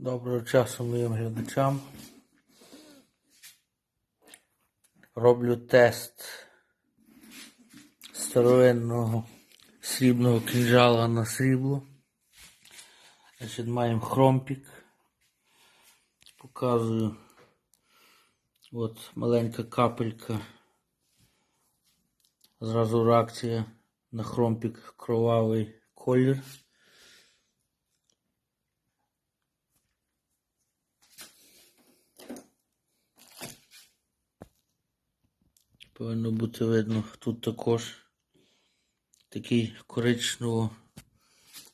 Доброго часу моїм глядачам. Роблю тест старовинного срібного кінжала на срібло. Значить, маємо хромпік. Показую. От маленька капелька. Зразу реакція на хромпік кровавий колір. Повинно бути видно тут також такий коричнево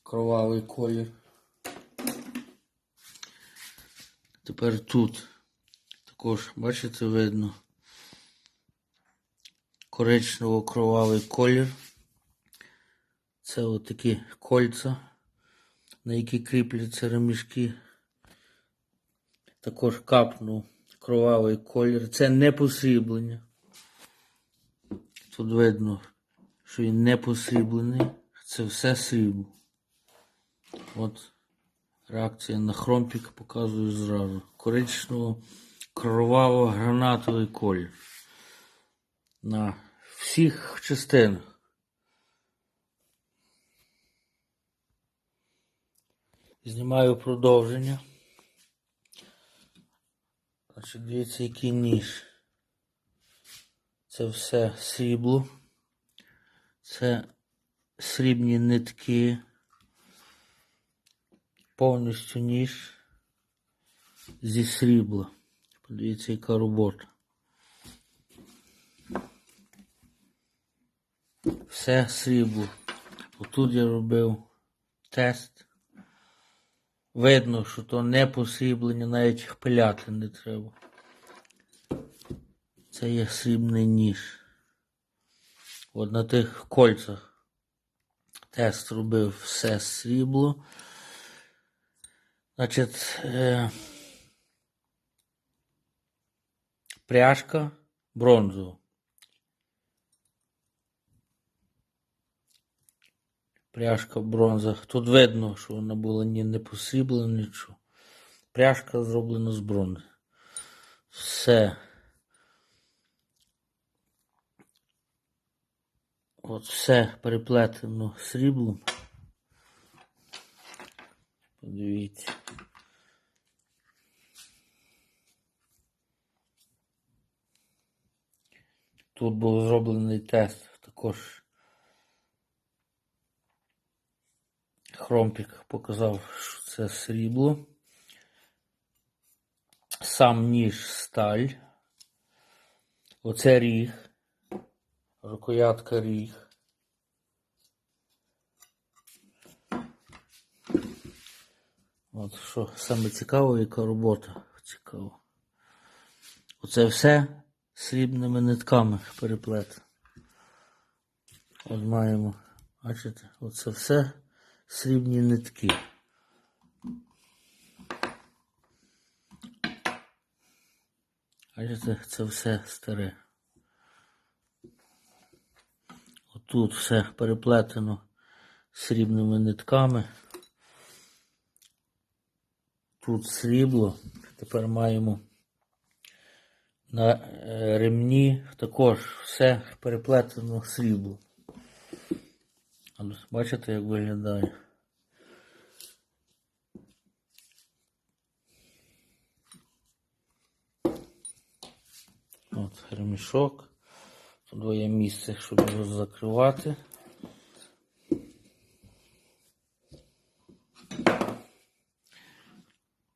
кровавий колір. Тепер тут також, бачите, видно коричнево кровавий колір. Це отакі кольця, на які кріпляться ремішки. Також капнув кровавий колір. Це не посріблення. Тут видно, що він не посріблений. Це все срібло. От реакція на хромпік показую зразу. Коричнево кроваво гранатовий колір. На всіх частинах. Знімаю продовження. Значить, дивіться, який ніж. Це все срібло. Це срібні нитки. Повністю ніж зі срібла. Подивіться, яка робота. Все срібло. Отут я робив тест. Видно, що то не посріблення, навіть пиляти не треба. Це є срібний ніж. От на тих кольцах тест робив все срібло. Значить, е, пряжка бронзова. Пряжка бронза. Тут видно, що вона була ні не посріблена, нічого. Пряжка зроблена з бронзи. Все. От все переплетено сріблом. Подивіться. Тут був зроблений тест також. Хромпік показав, що це срібло. Сам ніж сталь. Оце ріг. Рукоятка ріг. От що саме цікаво, яка робота цікава. Оце все срібними нитками переплет. От маємо, бачите, оце все срібні нитки. Бачите, це все старе. Отут все переплетено срібними нитками. Тут срібло. Тепер маємо на е, ремні також все переплетено срібло. Бачите, як виглядає? От ремішок. Тут місце, щоб його закривати.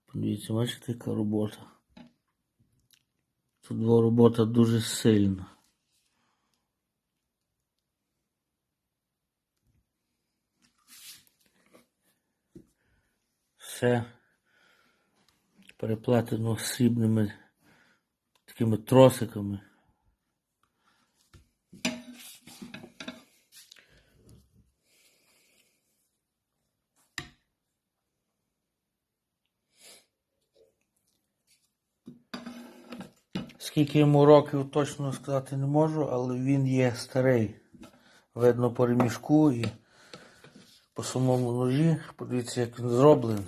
Подивіться, бачите, яка робота. Тут була робота дуже сильна. Все переплетено срібними такими тросиками. Скільки йому років точно сказати не можу, але він є старий. Видно по ремішку і по самому ножі. Подивіться, як він зроблений.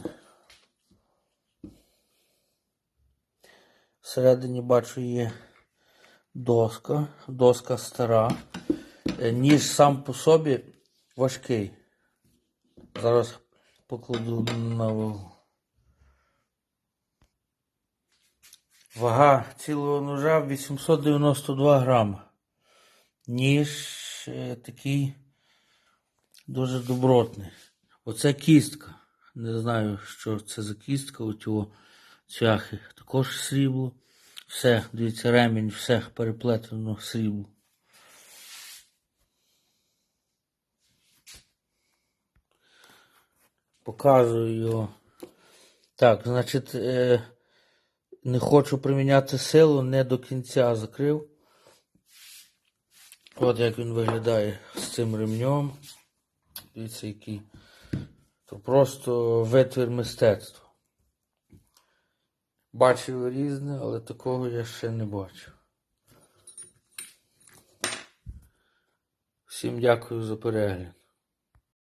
Всередині бачу є доска, доска стара. Е, Ніж сам по собі важкий. Зараз покладу на вагу. Вага цілого ножа 892 грама. Ніж е, такий дуже добротний. Оце кістка. Не знаю, що це за кістка у цього цвяхи. Також срібло. Все, дивіться, ремінь, все переплетено срібло. Показую його. Так, значить, е, не хочу приміняти силу, не до кінця закрив. От як він виглядає з цим ремнем. Дивіться, який. То просто витвір мистецтва. Бачив різне, але такого я ще не бачив. Всім дякую за перегляд.